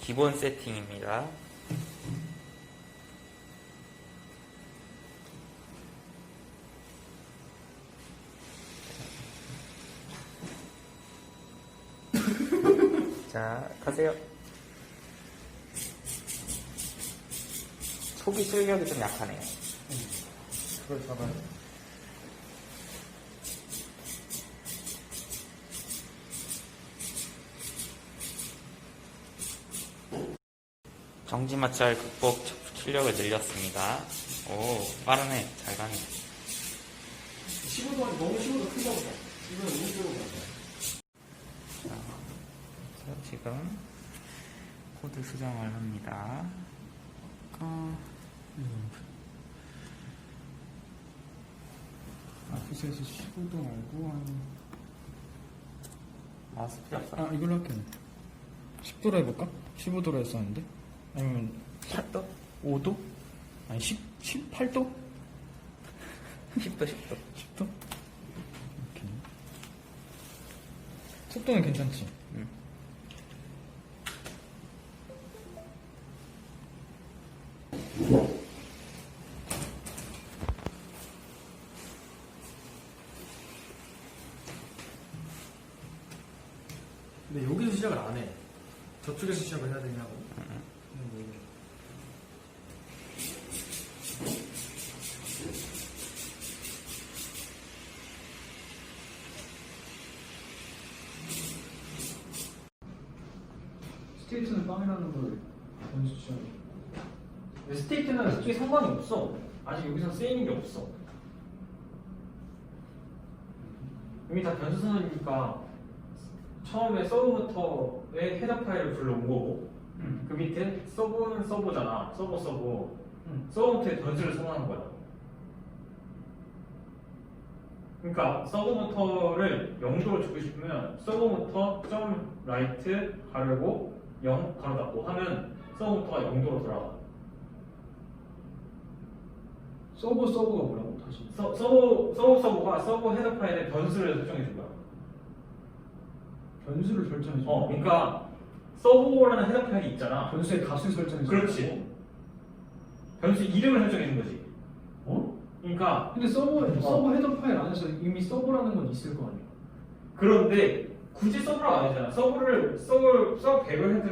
기본 세팅입니다. 자, 가세요. 초기 출력이 좀 약하네요. 그걸 잡아야 돼. 정지 마찰 극복 출력을 늘렸습니다. 오, 빠르네. 잘 가네. 15도 너무 15도 큰가 보다. 이건 오른쪽으로 가자. 그래서 지금 코드 수정을 합니다. 어, 아프셋에서 15도 말고 한... 필요 없어. 아 이걸로 할게 10도로 해볼까? 15도로 했었는데 아니면 10도? 5도? 아니 10, 18도? 10도, 10도. 10도? 이렇게 속도는 괜찮지? 응. 근데 여기서 시작을 안 해. 저쪽에서 시작을 해야 되냐고. 그냥 뭐 이게. 스테이트는 빵이라는 걸. 근데 스테이트는 솔직히 상관이 없어. 아직 여기서 쓰이는 게 없어. 이미 다 변수 선언이니까 처음에 서브부터의 헤더 파일을 불러온 거고 그 밑에 서브는 서브잖아. 서브 서브. 응. 서브부터의 변수를 선언한 거야. 그러니까 서브부터를 0도로 주고 싶으면 서브부터 점 라이트 가르고 0 가로 닫고 하면 서브부터가 0도로 돌아가. 서버 서버가 뭐라고 다시? 서, 서버, 서버 서버가 서버 헤더 파일에 변수를 설정해 준 거야. 변수를 설정해 줘. 어, 그러니까 서버라는 헤더 파일이 있잖아. 변수의 값을 설정해 줘. 그렇지. 변수 이름을 설정해 준 거지. 어? 그러니까 근데 서버 서버 헤더 파일 안에서 이미 서버라는 건 있을 거 아니야. 그런데 굳이 서버가 아니잖아. 서버를 서버 서버 배열 해도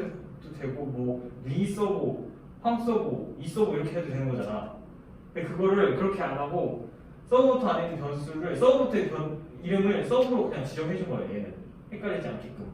되고 뭐리 서버, 황 서버, 이 서버 이렇게 해도 되는 거잖아. 근데 그거를 그렇게 안 하고 서버부터 안에 있는 변수를 서버부터의 변, 이름을 서버로 그냥 지정해 준 거예요. 얘는 헷갈리지 않게끔.